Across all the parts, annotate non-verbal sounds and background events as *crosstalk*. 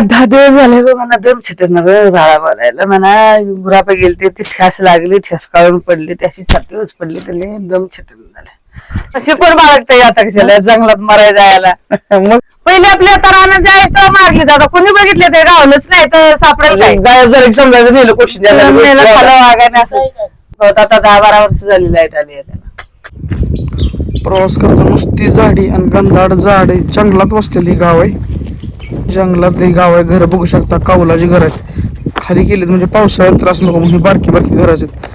दहा दिवस झाले गो मला दम छिटणार बाळा बोलायला. म्हणा गुरापा गेलते ती ठ्यास लागली ठेस काढून पडली त्याची छाती पडली त्याला दम छिटून झाले. अशी कोण बाळगते आता कशाला? जंगलात मरायला जायला. मग? पहिले आपल्या तरानं जायचं तर मारली दादा कोणी बघितले ते गावलंच नाही तर सापडेल काय? गायब जर एक समजायचं नेलं क्वेश्चन मेलं खालं वागायला असं. आता दहा बारा वर्ष झाली लाइट आली आहे त्याला. प्रवास करताना नुसती झाडी आणि गंधाड झाड. जंगलात वसलेली गाव आहे. जंगलात ही गाव आहे घर बघू शकता कावलाची घर आहेत. खाली गेलीत म्हणजे पावसाळ्यात त्रास नको म्हणून ही बारकी बारकी घरच आहेत.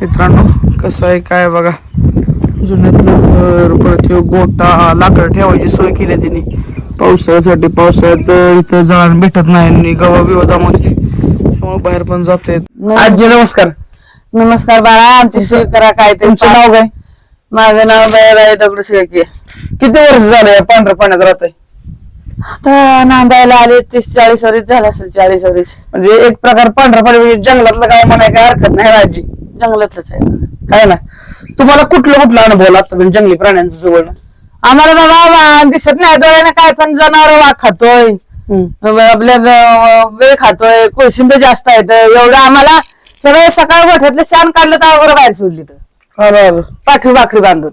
मित्रांनो कसं आहे काय बघा. जुन्यातलं घर परत गोटा लाकडं ठेवायची सोय केली आहे त्यांनी. पावसाळ्यासाठी पावसाळ्यात इथं जळण भेटत नाही आणि गवा दामावते त्यामुळे बाहेर पण जात नाही. आजी नमस्कार. नमस्कार बाळा आमची सोय करा काय तुमचं नाव काय? माझं नाव दयाबाई दगडू शेळके किती वर्ष झालं या पांढऱ्या पाण्यात राहत आता नांदायला आले तीस चाळीस वरीस झालं असेल चाळीस वरीस. म्हणजे एक प्रकार पांढरा पाणी म्हणजे जंगलातलं काय म्हणाय काय हरकत नाही आजी जंगलातलंच आहे. आहे ना? तुम्हाला कुठलं कुठला अनुभव लागतो म्हणजे जंगली प्राण्यांचं जवळ? आम्हाला बाबा वा- दिसत नाही डोळ्याने काय पण जनावर वाघ खातोय. आपल्या ग- वेळ खातोय कोशिंबे जास्त आहेत एवढं आम्हाला सगळं सकाळ गोठ्यातलं शान काढलं तर अगोदर बाहेर सोडली तर. पाठवी भाकरी बांधून.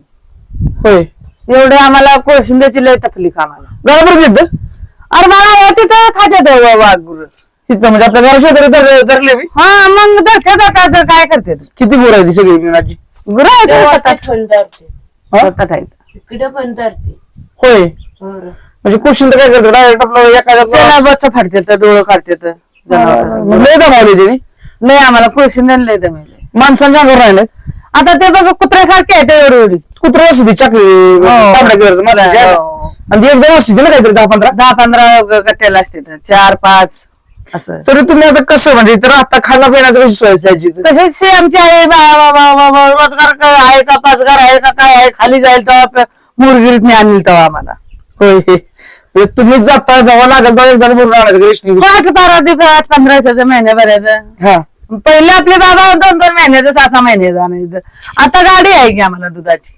होय. एवढे आम्हाला कोशिंब्याची लय तकलीफ आम्हाला. बरोबर घेत अरे मला तिथं खात्यात वाघ गुरु इथं म्हणजे आपल्या घरा शेजारी धरले बी. हा मग धरते जातात काय करते किती गुरं आहे ती सगळी आजी? गुरु सतत पण धरते हा? आहेत. इकडे पण धरते होय. हो. म्हणजे क्वेश्चन तर काय करतो? डायरेक्ट आपलं एखाद्या त्याला बच्च फाडतात डोळं काढतात मग लय दमावली त्यांनी लय आम्हाला कोशिंबे लय दमेले माणसांच्या अंगावर राहिलेत. आता ते बघ कुत्र्यासारखे एवढी एवढी कुत्र असते ती चाकरी तांबड्या कलरचं मारायची आहे ना? हो. आणि ती एकदम असते ना काहीतरी दहा पंधरा दहा पंधरा ग- गट्ट्याला असते तर. चार पाच असं तरी तुम्ही आता कसं म्हणजे इथं राहता खाणं पिण्याचं कशी सोय असते आजी इथं? कशाची आमची आहे बा- बा- बा- बा- बा- रोजगार का आहे का पाचगार आहे का काय आहे खाली जाईल तेव्हा मुरगिरीत आणली तेव्हा आम्हाला होय म्हणजे तुम्हीच जाता जेव्हा लागेल तेव्हा एकदा भरून आणायचं रेशनिंग आठ बारा दिवस आठ पंधरा दिवसाचं महिन्या भरायचं हा पहिले आपले बाबा दोन दोन महिन्याचं सहा सहा महिन्याचं आणायचं आता गाडी आहे की आम्हाला दुधाची?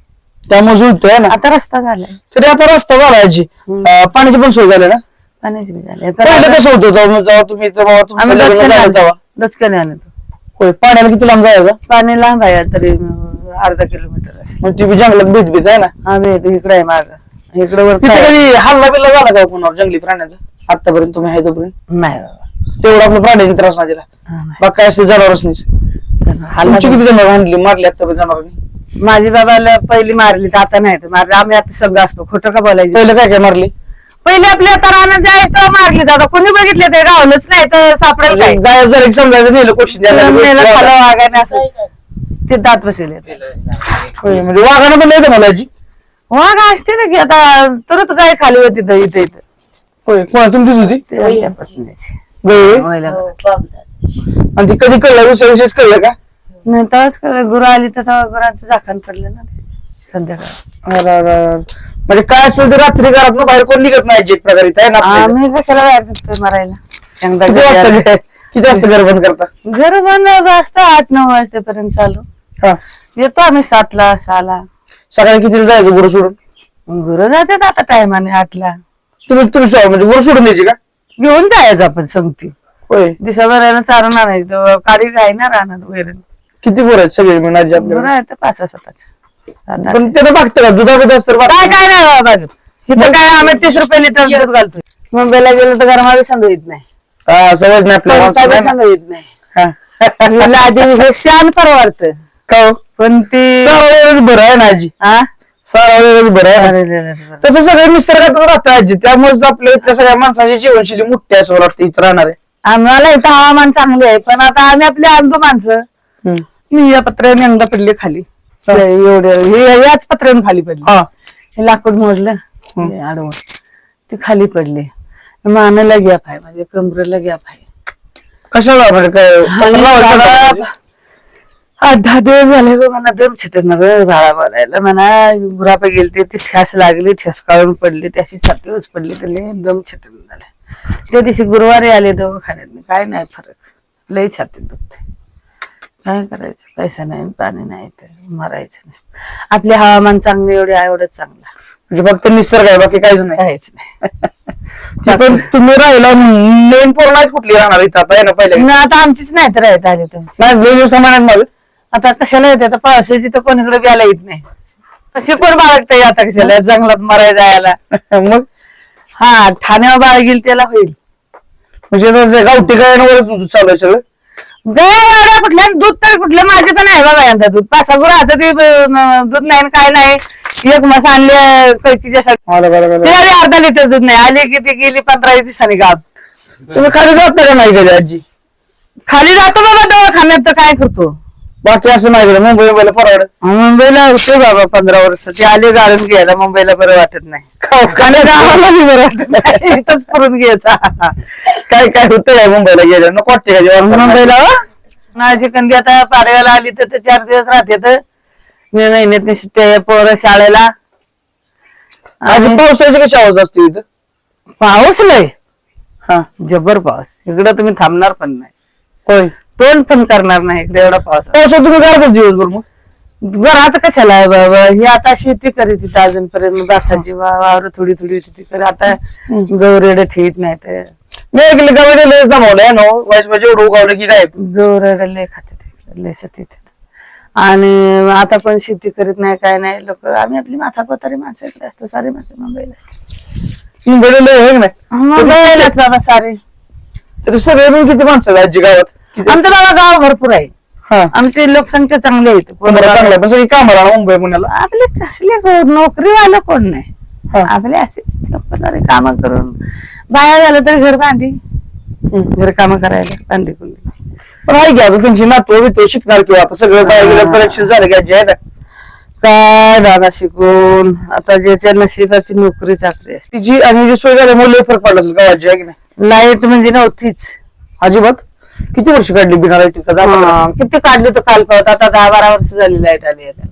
त्यामुळे जुळतोय ना? आता रस्ता झालाय. तरी आता रस्ता झाला अं, पाण्याची पण सोय झाली ना? पाण्याची बी झाली. पहिलं कसं होतं? तेव्हा जेव्हा तुम्ही तेव्हा तुमचं आम्ही लग्न दचक्याने झालं तेव्हा. आणतो. होय पाण्याला किती लांब जायचं? पाणी लांब आहे तरी अं, अर्धा किलोमीटर असेल. मग तुम्ही जंगलात भीत भीत आहे ना? आम्ही इकडे आहे माग. इकडे वर तिथे काय? कधी हल्ला बिल्ला झाला का कोणावर जंगली प्राण्याचा? आतापर्यंत तुम्ही आहे तोपर्यंत? नाही बाबा. तेवढं आपल्या प्राण्याची त्रास नाही दिला. बाग काय असते जनावरच नाही. हल्ला किती जनावर आणली? मारली आतापर्यंत जनावरांनी? माझी बाबाला पहिली मारली तर आता नाही. तर मारली. आम्ही आता सगळं असतो. खोटं का बोलायचं? पहिलं काय काय मारली? पहिले आपल्या तरानं जायचं तर मारली. दादा कोणी बघितले ते? गावलंच नाही तर सापडेल काय? म्हणजे गायब जर एक समजायचं नेलं क्वेश्चन मेलं खालं वागाने असं? ते दात बसेल म्हणजे वाघानं पण नाही मला आजी वाघ असते ना की आता तुरंत काय खाली होती तर इथे इथं. होय कोणा तुमचीच होती? ते आमच्या पत्नीची. गवळी? हो, बागदाद. आणि ती कधी कळलं? दुसऱ्या दिवशीच कळलं का? नाही तेव्हाच कळलं. गुरु आली तर तेव्हा गुरांचं झाकण पडलं ना. ते संध्याकाळी. अरे, अरे, अरे. म्हणजे काय असेल ते रात्री घरात बाहेर कोण निघत नाही एक प्रकारे इथं आहे ना आपल्या इथं. आम्ही कशाला बाहेर निघतोय मारायला? एकदा किती वाजता घरी घे- किती वाजता घर बंद करता. घर बंद असतं आठ नऊ वाजतेपर्यंत चालू. हा. येतो आम्ही सातला सहाला. सकाळी कितीला जायचं गुरु सोडून? गुरु जातात आता टायमाने आठला. तुम्ही तुम्ही सो- म्हणजे गुरु सोडून द्यायची का? घेऊन जायचं आपण संगती होय दिवसाभरानं चारून आणायचं काळी आहे ना राहणार वगैरे किती गुरु आहेत सगळे मिळून आजी आहे तर पाच सातच सात. पण ते बघतं का असतं काय. काय नाही बाबा. इथं काय आम्ही तीस रुपये लिटर दूध घालतोय मुंबईला गेलो तर गरमावी संघ येत नाही हा सवयच नाही आपल्या कोणता बी माणसाला, संघ येत नाही है ना? हे शान परवडत का हो? पण ती वेळच बरं आहे ना आजी हा? सारा वेळच बरं आहे. तसं सगळं निसर्गातच राहतं आजी. त्यामुळेच आपल्या इथल्या सगळ्या माणसाची जीवनशैली मोठी आहे असं मला वाटतं इथं राहणार. आहे आम्हाला इथं हवामान चांगले आहे पण आता आम्ही आपली आणतो माणसं. मी या पत्र्याने अंगदा पडली खाली. ते एवढे हे याच पत्र्याने खाली पडली. हा. हे लाकूड मोडलं. हे. आडवं. ते खाली पडले. मानाला गॅप आहे म्हणजे कमरेला गॅप आहे कशाला म्हणजे काय लावायचं? आठ दहा दिवस झाले गो मला दम छिटणार बाळा बोलायला. म्हणा गुरापा गेलते ती ठ्यास लागली ठेस काढून पडली त्याची छाती पडली त्याला दम छिटून झाले. त्या दिवशी गुरुवारी आले दवाखान्यात काय नाही फरक. लई छातीत दुखते. काय करायचं? पैसा नाही पाणी नाही तर मरायचं नसतं. आपले हवामान चांगले एवढे एवढंच चांगलं. म्हणजे फक्त निसर्ग आहे बाकी काहीच नाही. काहीच नाही. *laughs* ती पण तुम्ही राहिला नवीन पोरं आहेत कुठली राहणार इथं? आता आहे ना पहिले. आता आमचीच नाही तर आहेत आले तुमची. नाही लय दिवस महिन्यात माझं आता कशाला येते? आता पावसाची तर कोणीकडे ब्याला येत नाही. तशी कोण बाळगता आता कशाला? जंगलात मरायला जायला. *laughs* मग? हा ठाण्यावर बाळ गेल त्याला होईल. म्हणजे गावठी गायांवरच दूध चालू आहे सगळं? गाय एवढ्या कुठल्या दूध तर कुठलं? माझे पण आहे बाबा यांचा दूध. गुरं आता ते दूध नाही काय नाही. एक मस आणले कैकीच्या बरं बरं आधी अर्धा लिटर दूध नाही. आली की ती गेली पंधरा दिवसांनी गाव. तुम्ही खाली जाता का नाही कधी आजी? खाली जातो बाबा दवाखान्यात तर काय करतो? बाकी असं नाही कधी मुंबई मुंबईला परवडत मुंबईला होतो बाबा पंधरा वर्ष ते आले गाडून घ्यायला मुंबईला बरं वाटत नाही. आणि गावाला बी बरं वाटत नाही. इथंच पुरून घ्यायचा. काय काय होतं या मुंबईला गेलं नको वाटते का जेव्हा मुंबईला हो? माझी कंदी आता पाडव्याला आली तर ते चार दिवस राहते तर मी महिन्यात सुट्ट्या पोरं शाळेला. आणि पावसाची कशी आवाज असते इथं? पाऊस लय. हा. जबर पाऊस. इकडं तुम्ही थांबणार पण नाही. होय. तोंड पण करणार नाही इकडे एवढा पाऊस. पावसात तुम्ही घरातच दिवसभर मग? घरात कशाला आहे बाबा? ही आता शेती करीत तिथं अजूनपर्यंत. भाताची वावर थोडी थोडी होती कर आता गौरेड ठेवीत नाही तर. मी ऐकलं गावाने लस दमावलंय ना? वाईस म्हणजे एवढं उगावलं की काय? गौरेड लय खाते ते, लय शेतीत आणि आता पण शेती करीत नाही काय नाही. लोक आम्ही आपली माथा कोतारी माणसं इकडे असतो सारी माणसं मुंबईला असतात. मुंबईला लय आहे ना मुंबईलाच बाबा सारे. तर सगळे मिळून किती माणसं आहेत आजी गावात? किती? आमचं बाबा गाव भरपूर आहे. हा. आमची लोकसंख्या चांगली आहे इथं. चांगलं आहे. पण सगळी कामाला मुंबई पुण्याला? आपले कसले को- नोकरीवालं कोण नाही. हा. आपले असे काम करून. बाया झालं तर घर बांधी. घर काम करायला बांधी कुंडी पण आहे की आता त्यांची नातू बितू शिकणार किंवा आता सगळं बाहेर गेलं परीक्षा झालं की आजी आहे ना? काय दादा शिकून? आता ज्याच्या नशिबाची नोकरी चाकरी असते. तिची आणि जी सोय झाल्यामुळे लय फरक पडला असेल का आजी आहे की नाही? लाइट म्हणजे नव्हतीच अजिबात? किती वर्ष काढली बिना पंधरा? हा, किती काढली तर काल पावत आता दहा बारा वर्ष झाली लाइट आली आहे त्याला.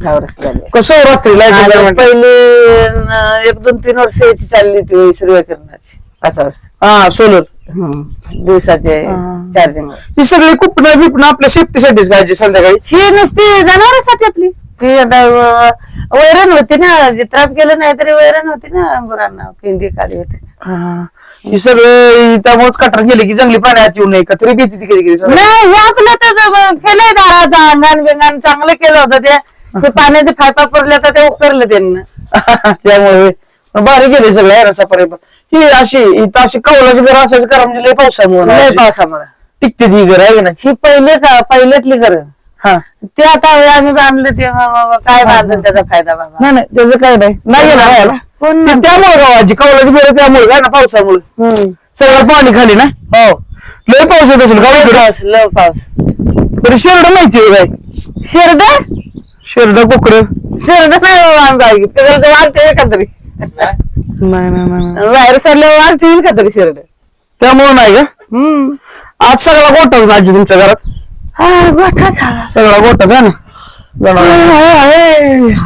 दहा वर्ष झाली कसं हो रात्री आणि लाइट पहिले एक दोन तीन वर्ष याची चालली होती सूर्यकिरणाची पाच वर्ष. हा सोलर हम्म. दिवसाचे चार्जिंग ती सगळी कुपणं बिपणं आपल्या सेफ्टीसाठीच काय संध्याकाळी. ही नुसती जनावरांसाठी आपली. ही आता वैरण होती ना जित्राप केलं नाही तरी वैरण होती ना गुरांना पेंडी काढी होती. ही सगळे त्यामुळेच कटर गेले की जंगली पाण्यात येऊ नये का? तरी भीती ती कधी कधी सगळं. नाही हे आपलं तर केलंय दारात अंगण बिंगण चांगलं केलं होतं ते. ते पाण्याचे फायपा पडले तर ते उकरलं त्यांना. *laughs* त्यामुळे पण भारी गेले सगळं आहे रस्ता पर्यंत ही अशी इथं अशी कौलाची घर असायचं कारण म्हणजे लय लय पावसामुळे पावसामुळे. टिकते ती घर आहे की नाही? ही पहिले का पहिल्यातली घर. हा. ते आता आम्ही बांधलं ते बाबा काय बांधलं त्याचा फायदा बाबा. नाही नाही त्याचं काय नाही. नाही येणार. कोण ते म्हणतं? त्यामुळे गावाची कौलाची घर त्यामुळे काय ना पावसामुळे. हम्म. सगळं पाणी खाली ना? हो. लय पाऊस येत असेल लय गावाकडे पाऊस लय पाऊस. तरी शेरड माहिती काय? शेरड? शेरड कुकडं. शेरड नाही बाबा आम्ही बागी ते जर वाढते का तरी. नाही नाही नाही बाहेर सरल्यावर वाढते येईल का तरी शेरड? त्यामुळे नाही का? हम्म. आज सगळा गोटाच ना आजी तुमच्या घरात? हा गोठा झाला सगळा गोटाच आहे ना जनावरांचा.